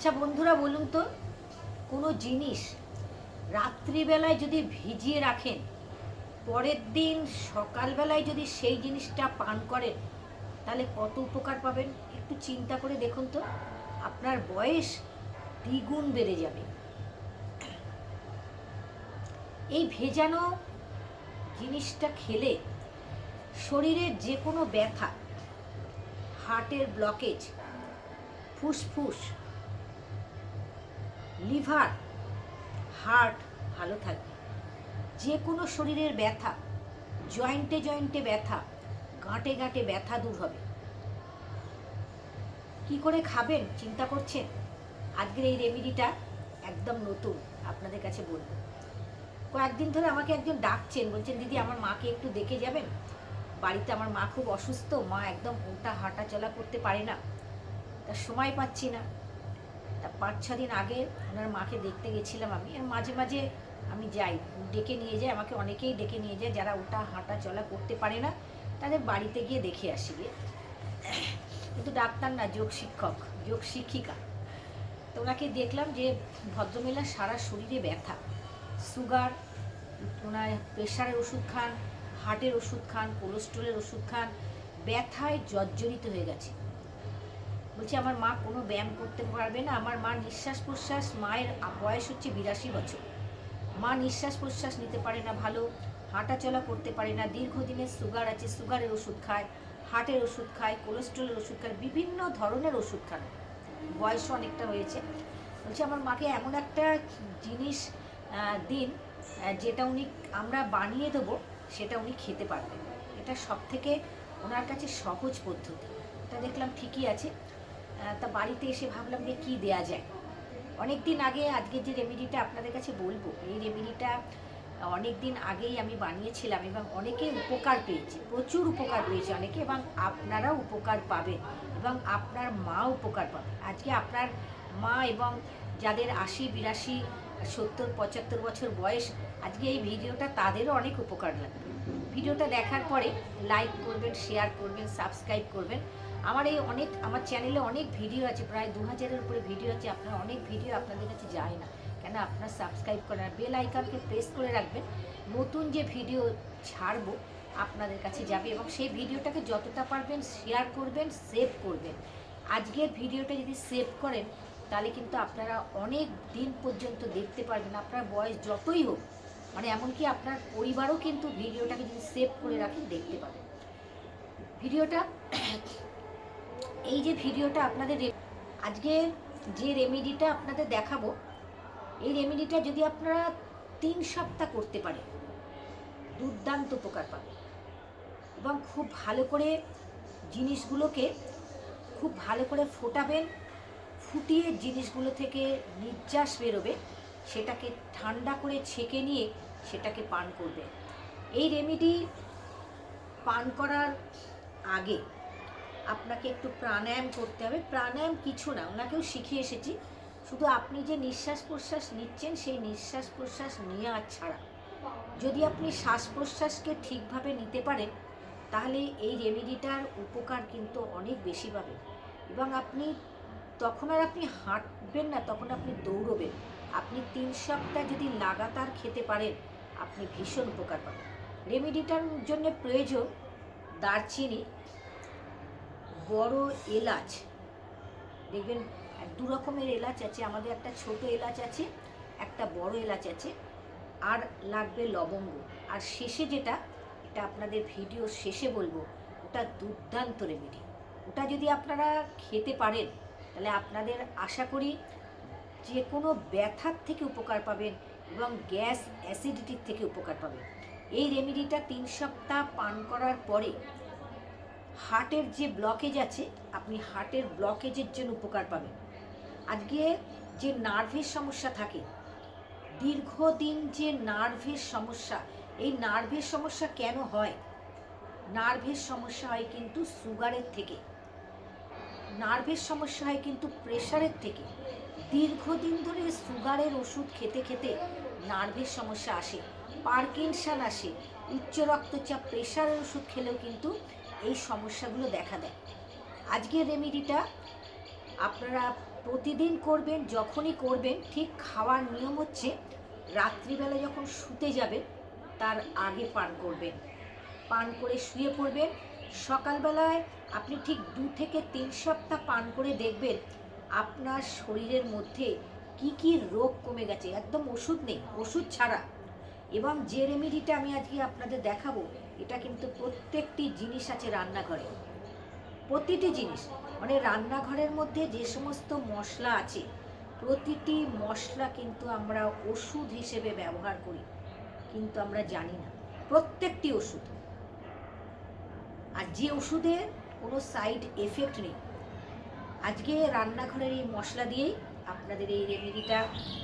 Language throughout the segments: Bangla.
আচ্ছা বন্ধুরা বলুন তো, কোনো জিনিস রাত্রিবেলায় যদি ভিজিয়ে রাখেন, পরের দিন সকালবেলায় যদি সেই জিনিসটা পান করেন, তাহলে কত উপকার পাবেন? একটু চিন্তা করে দেখুন তো, আপনার বয়স দ্বিগুণ বেড়ে যাবে। এই ভেজানো জিনিসটা খেলে শরীরের যে কোনো ব্যথা, হার্টের ব্লকেজ ফুসফুস লিভার, হার্ট ভালো থাকবে। যে কোনো শরীরের ব্যথা, জয়েন্টে জয়েন্টে ব্যথা গাঁটে গাঁটে ব্যথা দূর হবে। কি করে খাবেন, চিন্তা করছেন? আজকের এই রেমেডিটা একদম নতুন, আপনাদের কাছে বলব। কয়েকদিন ধরে আমাকে একজন ডাকছেন, বলছেন, দিদি, আমার মাকে একটু দেখে যাবেন? বাড়িতে আমার মা খুব অসুস্থ, মা একদম ওটা হাঁটা চলা করতে পারে না। তা সময় পাচ্ছি না। তা পাঁচ, ছ দিন আগে ওনার মাকে দেখতে গেছিলাম আমি মাঝে মাঝে আমি যাই, ডেকে নিয়ে যাই, আমাকে অনেকেই ডেকে নিয়ে যায় যারা ওটা হাঁটা চলা করতে পারে না, তাদের বাড়িতে গিয়ে দেখে আসি গিয়ে। কিন্তু ডাক্তার না, যোগ শিক্ষক, যোগ শিক্ষিকা। তো ওনাকে দেখলাম যে ভদ্রমহিলার সারা শরীরে ব্যথা, সুগার, ওনার প্রেশারের ওষুধ খান, হার্টের ওষুধ খান, কোলেস্ট্রলের ওষুধ খান, ব্যথায় জর্জরিত হয়ে গেছে। বলছি, আমার মা কোনো ব্যায়াম করতে পারবে না। আমার মা নিঃশ্বাস প্রশ্বাস মায়ের বয়স হচ্ছে বিরাশি বছর। মা নিঃশ্বাস প্রশ্বাস নিতে পারে না ভালো হাঁটা চলা করতে পারে না, দীর্ঘদিনের সুগার আছে, সুগারের ওষুধ খায়, হার্টের ওষুধ খায়, কোলেস্ট্রলের ওষুধ খায়, বিভিন্ন ধরনের ওষুধ খান বয়সও অনেকটা হয়েছে। বলছি, আমার মাকে এমন একটা জিনিস দিন যেটা উনি আমরা বানিয়ে দেবো, সেটা উনি খেতে পারবেন। এটা সব থেকে ওনার কাছে সহজ পদ্ধতি। এটা দেখলাম ঠিকই আছে। তা বাড়িতে এসে ভাবলাম যে কী দেয়া যায়? অনেক দিন আগে আজকের যে রেমেডিটা আপনাদের কাছে বলব, এই রেমেডিটা অনেক দিন আগেই আমি বানিয়েছিলাম এবং অনেকে উপকার পেয়েছে, প্রচুর উপকার পেয়েছে অনেকে এবং আপনারাও উপকার পাবেন এবং আপনার মা উপকার পাবে। আজকে আপনার মা এবং যাদের আশি, বিরাশি, সত্তর, পঁচাত্তর বছর বয়স, আজকে এই ভিডিওটা তাদেরও অনেক উপকার লাগবে। ভিডিওটা দেখার পরে লাইক করবেন শেয়ার করবেন সাবস্ক্রাইব করবেন। আমার এই অনেক, আমার চ্যানেলে অনেক ভিডিও আছে, প্রায় দু হাজারের উপরে ভিডিও আছে, আপনার অনেক ভিডিও আপনাদের কাছে যায় না। কেন আপনার সাবস্ক্রাইব করেন আর বেল আইকনকে প্রেস করে রাখবেন, নতুন যে ভিডিও ছাড়বো, আপনাদের কাছে যাবে এবং সেই ভিডিওটাকে যতটা পারবেন শেয়ার করবেন সেভ করবেন। আজকের ভিডিওটা যদি সেভ করেন, তাহলে কিন্তু আপনারা অনেক দিন পর্যন্ত দেখতে পারবেন, আপনার বয়স যতই হোক। মানে এমনকি আপনার পরিবারও কিন্তু ভিডিওটাকে যদি সেভ করে রাখেন, দেখতে পাবেন। ভিডিওটা এই যে ভিডিওটা আপনাদের আজকে যে রেমেডিটা আপনাদের দেখাবো, এই রেমেডিটা যদি আপনারা তিন সপ্তাহ করতে পারেন, দুর্দান্ত উপকার পাবেন। এবং খুব ভালো করে জিনিসগুলোকে খুব ভালো করে ফোটাবেন, ফুটিয়ে জিনিসগুলো থেকে নির্যাস বেরোবে, সেটাকে ঠান্ডা করে ছেঁকে নিয়ে সেটাকে পান করবে এই রেমেডি পান করার আগে আপনাকে একটু প্রাণায়াম করতে হবে। প্রাণায়াম কিছু না, ওনাকেও শিখে এসেছি। শুধু আপনি যে নিঃশ্বাস প্রশ্বাস নিচ্ছেন, সেই নিঃশ্বাস প্রশ্বাস নেওয়া ছাড়া। যদি আপনি শ্বাস প্রশ্বাসকে ঠিকভাবে নিতে পারেন, তাহলে এই রেমেডিটার উপকার কিন্তু অনেক বেশি পাবেন। এবং আপনি, তখন আর আপনি হাঁটবেন না, তখন আপনি দৌড়বেন। আপনি তিন সপ্তাহ যদি লাগাতার খেতে পারেন, আপনি ভীষণ উপকার পাবেন। রেমেডিটার জন্য প্রয়োজন দারচিনি বড় এলাচ। দেখবেন দু রকমের এলাচ আছে। আমাদের একটা ছোট এলাচ আছে, একটা বড় এলাচ আছে, আর লাগবে লবঙ্গ। আর শেষে যেটা, এটা আপনাদের ভিডিও শেষে বলব, ওটা দুর্দান্ত রেমেডি ওটা যদি আপনারা খেতে পারেন, তাহলে আপনাদের আশা করি যে কোনো ব্যথার থেকে উপকার পাবেন এবং গ্যাস অ্যাসিডিটির থেকে উপকার পাবেন। এই রেমেডিটা তিন সপ্তাহ পান করার পরে হার্টের যে ব্লকেজ আছে, আপনি হার্টের ব্লকেজের জন্য উপকার পাবেন। আজকে যে নার্ভের সমস্যা থাকে, দীর্ঘদিন যে নার্ভের সমস্যা, এই নার্ভের সমস্যা কেন হয়? নার্ভের সমস্যা হয় কিন্তু সুগারের থেকে। নার্ভের সমস্যা হয় কিন্তু প্রেশারের থেকে। দীর্ঘদিন ধরে সুগারের ওষুধ খেতে খেতে নার্ভের সমস্যা আসে পার্কিনসন আসে, উচ্চ রক্তচাপ, প্রেশারের ওষুধ খেলেও কিন্তু এই সমস্যাগুলো দেখা দেয়। আজকের রেমেডিটা আপনারা প্রতিদিন করবেন, যখনই করবেন, ঠিক খাওয়ার নিয়ম হচ্ছে রাত্রিবেলা যখন শুতে যাবেন, তার আগে পান করবেন। পান করে শুয়ে পড়বেন। সকালবেলায় আপনি ঠিক দু থেকে তিন সপ্তাহ পান করে দেখবেন আপনার শরীরের মধ্যে কি কি রোগ কমে গেছে। একদম ওষুধ নেই, ওষুধ ছাড়া। এবং যে রেমেডিটা আমি আজকে আপনাদের দেখাবো এটা কিন্তু প্রত্যেকটি জিনিস আছে রান্নাঘরে। প্রতিটি জিনিস মানে রান্নাঘরের মধ্যে যে সমস্ত মশলা আছে, প্রতিটি মশলা কিন্তু আমরা ওষুধ হিসেবে ব্যবহার করি, কিন্তু আমরা জানি না। প্রত্যেকটি ওষুধ। আর যে ওষুধের কোনো সাইড এফেক্ট নেই, আজকে রান্নাঘরের এই মশলা দিয়েই আপনাদের এই রেমেডিটা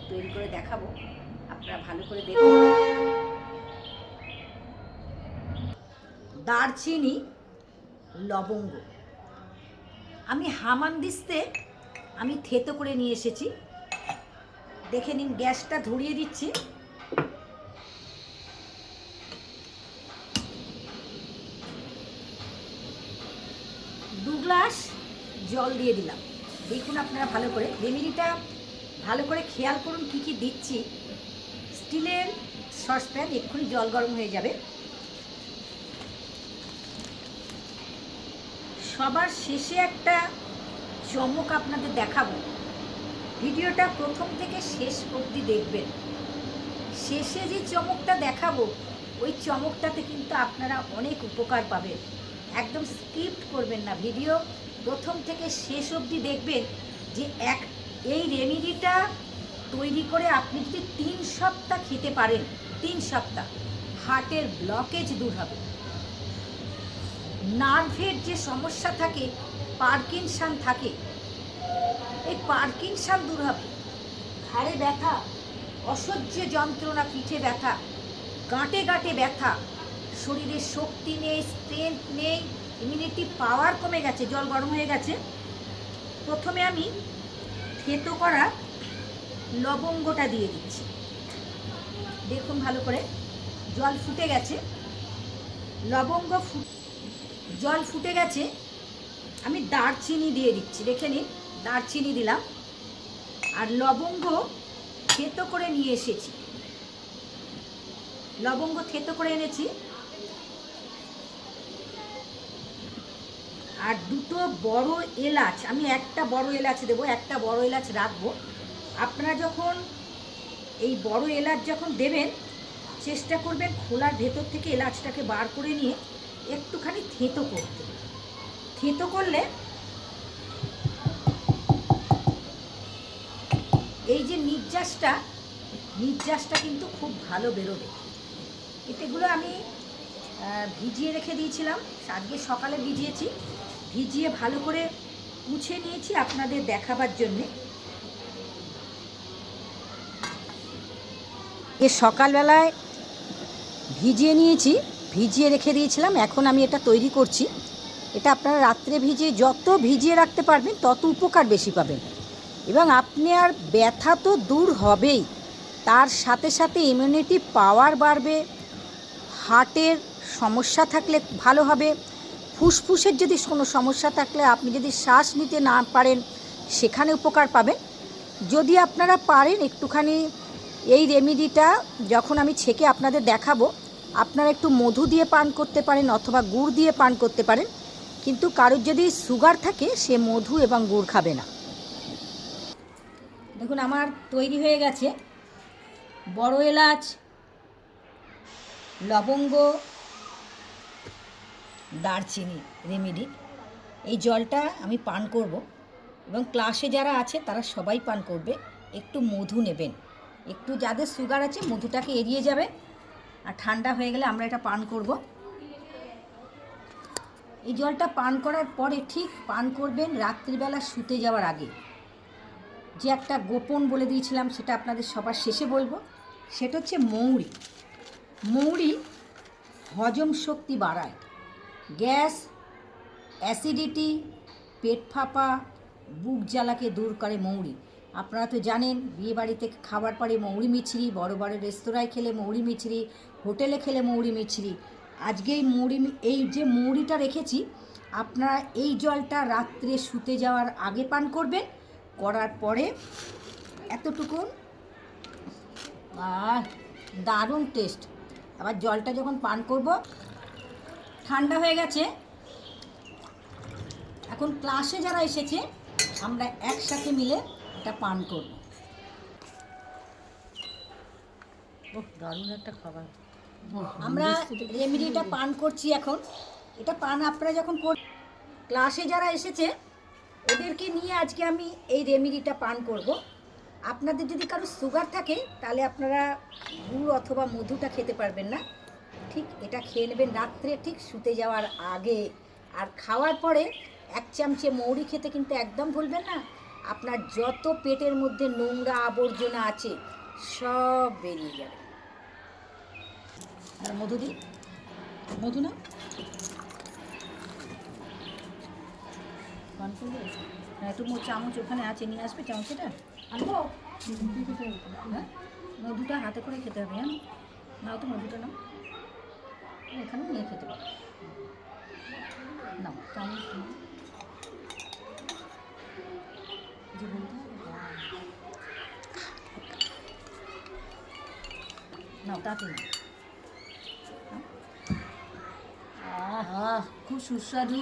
তৈরি করে দেখাবো। আপনারা ভালো করে দেখুন। দারচিনি, লবঙ্গ। আমি হামানদিস্তে আমি থেতো করে নিয়ে এসেছি। দেখে নিন, গ্যাসটা ধরিয়ে দিচ্ছি। দু গ্লাস জল দিয়ে দিলাম। দেখুন আপনারা ভালো করে। রেমেডিটা ভালো করে খেয়াল করুন কি কি দিচ্ছি। স্টিলের সসপ্যান, এক্ষুনি জল গরম হয়ে যাবে। সবার শেষে একটা চমক আপনাদের দেখাবো। ভিডিওটা প্রথম থেকে শেষ অবধি দেখবেন। শেষে যে চমকটা দেখাবো, ওই চমকটাতে কিন্তু আপনারা অনেক উপকার পাবেন। একদম স্কিপ্ট করবেন না ভিডিও। প্রথম থেকে শেষ অবধি দেখবেন যে এক, এই রেমিডিটা তৈরি করে আপনি যদি তিন সপ্তাহ খেতে পারেন, তিন সপ্তাহ, হার্টের ব্লকেজ দূর হবে। নার্ভের যে সমস্যা থাকে, পার্কিনসান থাকে, এই পার্কিনসান দূর হবে। ঘাড়ে ব্যথা, অসহ্য যন্ত্রণা, পিঠে ব্যথা, গাঁটে গাঁটে ব্যথা, শরীরে শক্তি নেই স্ট্রেংথ নেই ইমিউনিটি পাওয়ার কমে গেছে, জল গরম হয়ে গেছে। প্রথমে আমি থেতো করা লবঙ্গটা দিয়ে দিচ্ছি। দেখুন ভালো করে, জল ফুটে গেছে। লবঙ্গ ফু জল ফুটে গেছে। আমি দারচিনি দিয়ে দিচ্ছি, দেখে নিন, দারচিনি দিলাম। আর লবঙ্গ থেতো করে নিয়ে এসেছি। লবঙ্গ থেতো করে এনেছি। আর দুটো বড় এলাচ, আমি একটা বড় এলাচ দেবো, একটা বড় এলাচ রাখব। আপনারা যখন এই বড় এলাচ যখন দেবেন, চেষ্টা করবেন খোলার ভেতর থেকে এলাচটাকে বার করে নিয়ে একটুখানি থেতো করতে। থেতো করলে এই যে নির্যাসটা নির্যাসটা কিন্তু খুব ভালো বেরোবে। এতেগুলো আমি ভিজিয়ে রেখে দিয়েছিলাম। আজকে সকালে ভিজিয়েছি। ভিজিয়ে ভালো করে মুছে নিয়েছি আপনাদের দেখাবার জন্যে। এ সকালবেলায় ভিজিয়ে নিয়েছি। ভিজিয়ে রেখে দিয়েছিলাম, এখন আমি এটা তৈরি করছি। এটা আপনারা রাত্রে ভিজিয়ে যত ভিজিয়ে রাখতে পারবেন, তত উপকার বেশি পাবেন। এবং আপনি আর ব্যথা তো দূর হবেই। তার সাথে সাথে ইমিউনিটি পাওয়ার বাড়বে হার্টের সমস্যা থাকলে ভালো হবে। ফুসফুসের যদি কোনো সমস্যা থাকলে আপনি যদি শ্বাস নিতে না পারেন, সেখানে উপকার পাবেন। যদি আপনারা পারেন, একটুখানি এই রেমিডিটা যখন আমি ছেঁকে আপনাদের দেখাবো আপনারা একটু মধু দিয়ে পান করতে পারেন অথবা গুড় দিয়ে পান করতে পারেন, কিন্তু কারোর যদি সুগার থাকে, সে মধু এবং গুড় খাবে না। দেখুন, আমার তৈরি হয়ে গেছে বড় এলাচ, লবঙ্গ, দারচিনি রেমেডি এই জলটা আমি পান করব এবং ক্লাসে যারা আছে, তারা সবাই পান করবে। একটু মধু নেবেন। একটু যাদের সুগার আছে, মধুটাকে এড়িয়ে যাবে। আর ঠান্ডা হয়ে গেলে আমরা এটা পান করব। এই জলটা পান করার পরে ঠিক পান করবেন রাত্রিবেলা শুতে যাওয়ার আগে। যে একটা গোপন বলে দিয়েছিলাম সেটা আপনাদের সবার শেষে বলব। সেটা হচ্ছে মৌরি। মৌরি হজম শক্তি বাড়ায়। গ্যাস, অ্যাসিডিটি, পেট ফাঁপা, বুক জ্বালাকে দূর করে মৌরি। আপনারা তো জানেন, বিয়েবাড়িতে খাবার পরে মৌরি মিছরি, বড় বড় রেস্তোরাঁয় খেলে মৌরি মিছরি, হোটেলে খেলে মৌরি মিছরি। আজকে এই মৌরি এই যে মৌরিটা রেখেছি, আপনারা এই জলটা রাত্রে শুতে যাওয়ার আগে পান করবেন, করার পরে এতটুকু। আর দারুণ টেস্ট। আবার জলটা যখন পান করব, ঠান্ডা হয়ে গেছে। এখন ক্লাসে যারা এসেছে, আমরা একসাথে মিলে এটা পান করব। দারুণ একটা খাবার। আমরা রেমেডিটা পান করছি এখন। এটা পান আপনারা যখন কর ক্লাসে যারা এসেছে ওদেরকে নিয়ে আজকে আমি এই রেমেডিটা পান করব। আপনাদের যদি কারও সুগার থাকে তাহলে আপনারা গুড় অথবা মধুটা খেতে পারবেন না। ঠিক এটা খেয়ে নেবেন রাত্রে ঠিক শুতে যাওয়ার আগে। আর খাওয়ার পরে এক চামচে মৌরি খেতে কিন্তু একদম ভুলবেন না। আপনার যত পেটের মধ্যে নোংরা আবর্জনা আছে, সব বেরিয়ে যাবে। আর মধু দিই মধু না পান হ্যাঁ একটু চামচ ওখানে আছে, নিয়ে আসবে চামচটা? আনব? হ্যাঁ? মধুটা হাতে করে খেতে হবে হ্যাঁ? নাও তো মধুটা নাও। এখানে নিয়ে খেতে পারো। নাও, চামচ নাও। নাও আহা খুব সুস্বাদু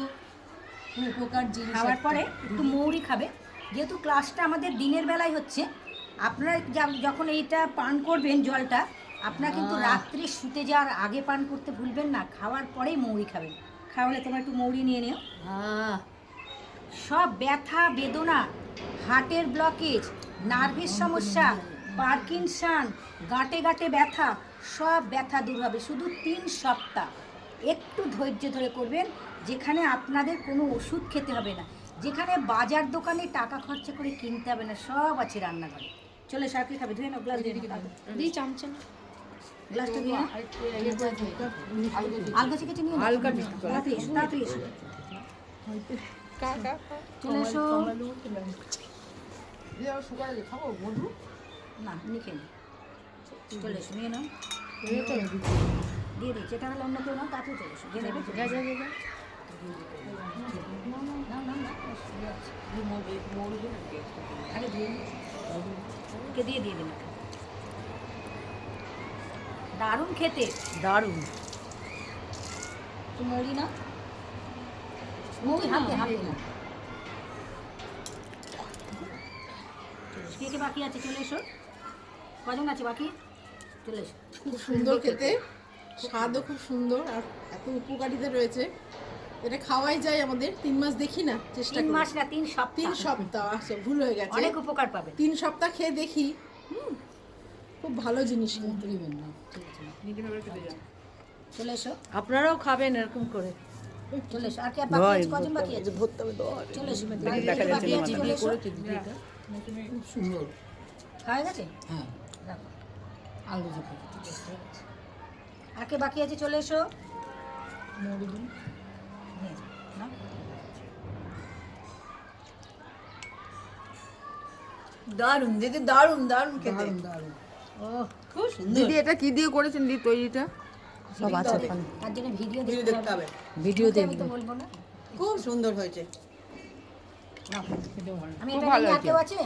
খুব উপকার জিনিস খাওয়ার। পরে একটু মৌরি খাবে যেহেতু ক্লাসটা আমাদের দিনের বেলায় হচ্ছে আপনারা যখন এইটা পান করবেন জলটা আপনারা কিন্তু। রাত্রে শুতে যাওয়ার আগে পান করতে ভুলবেন না খাওয়ার পরেই মৌরি খাবেন খাওয়ালে তোমরা একটু মৌরি নিয়ে নিও সব ব্যথা বেদনা হার্টের ব্লকেজ নার্ভের সমস্যা পার্কিনসন গাঁটে গাঁটে ব্যথা সব ব্যথা দূর হবে। শুধু তিন সপ্তাহ। একটু ধৈর্য ধরে করবেন যেখানে আপনাদের কোনো ওষুধ খেতে হবে না। যেখানে বাজার দোকানে টাকা খরচা করে কিনতে হবে না সব আছে রান্নাঘরে। চলে সার্কেল খাবে? ধুয়ে নাও গ্লাস দিয়ে। দিই গ্লাসটা দিয়ে আলগা চিকেটে নিয়ে নাও। তাড়াতাড়ি না লিখে নি চলে এসো নিয়ে নাও দিয়ে দিচ্ছি এটা হলে অন্য কেউ নাও তাতেও চলে এসো দিয়ে দেবে যা যা যা যা। নাও নাও নাও দিয়ে দিয়ে নিই। ওকে দিয়ে দিয়ে দিন দারুণ খেতে দারুণ তুমি না মৌরি হাতে হাতে না কে কে বাকি আছে চলে এসো কজন আছে বাকি চলে এসো খুব সুন্দর খেতে। স্বাদও খুব সুন্দর আর এত উপকারিতা রয়েছে। এটা খাওয়াই যায় আমাদের। তিন মাস দেখি না চেষ্টা তিন মাস না তিন সপ্তাহ। তিন সপ্তাহ আচ্ছা ভুল হয়ে গেছে। অনেক উপকার পাবেন তিন সপ্তাহ খেয়ে দেখি। হুম, খুব ভালো জিনিস কিন্তু। চলে এসো। আপনারাও খাবেন এরকম করে। চলে আর কে বাকি আছে কজন বাকি আছে? চলে এসো বাকি আছে চলে এসো। সুন্দর। খাওয়া গেছে? হ্যাঁ। রাখো। আলু আর কে বাকি আছে? চলে এসো। মৌরি দিন। নে, নাও। দারুণ দিদি দারুণ দারুণ খেতে। ও খুব সুন্দর। দিদি এটা কি দিয়ে করেছেন? দিদি তৈরিটা? সব আছে ওখানে তার জন্য ভিডিও দেখতে হবে। ভিডিও বলব না। খুব সুন্দর হয়েছে। আমি এটা ভালো কেউ আছে?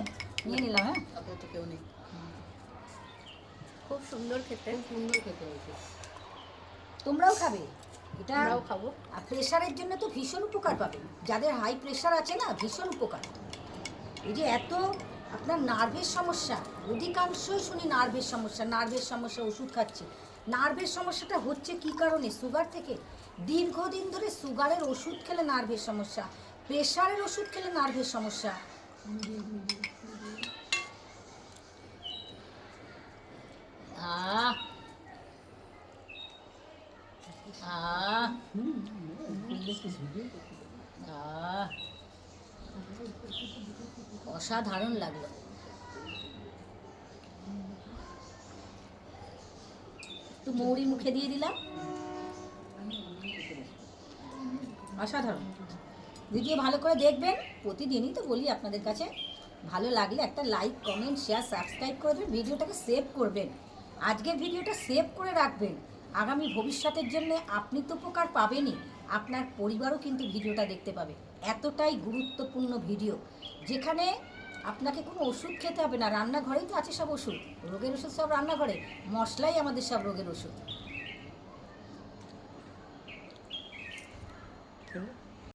নিয়ে নিলাম হ্যাঁ। আপাতত কেউ নেই। খুব সুন্দর খেতে। সুন্দর খেতে হয়েছে। তোমরাও খাবে। এটা আমরাও খাব। আর প্রেশারের জন্য তো ভীষণ উপকার পাবে। যাদের হাই প্রেশার আছে না ভীষণ উপকার। এই যে এত আপনার নার্ভের সমস্যা অধিকাংশই শুনি নার্ভের সমস্যা নার্ভের সমস্যা ওষুধ খাচ্ছে। নার্ভের সমস্যাটা হচ্ছে কি কারণে? সুগার থেকে দীর্ঘদিন ধরে সুগারের ওষুধ খেলে নার্ভের সমস্যা, প্রেশারের ওষুধ খেলে নার্ভের সমস্যা। অসাধারণ লাগল। মৌরি মুখে দিয়ে দিলাম। অসাধারণ। ভিডিও ভালো করে দেখবেন। প্রতিদিনই তো বলি আপনাদের কাছে, ভালো লাগলে একটা লাইক কমেন্ট শেয়ার সাবস্ক্রাইব করে দেবেন। ভিডিওটাকে সেভ করবেন। আজকের ভিডিওটা সেভ করে রাখবেন। আগামী ভবিষ্যতের জন্য আপনি তো উপকার পাবেনই। আপনার পরিবারও কিন্তু ভিডিওটা দেখতে পাবে। এতটাই গুরুত্বপূর্ণ ভিডিও। যেখানে আপনাকে কোনো ওষুধ খেতে হবে না, রান্নাঘরেই তো আছে সব ওষুধ। রোগের ওষুধ সব রান্নাঘরে, মশলাই আমাদের সব রোগের ওষুধ।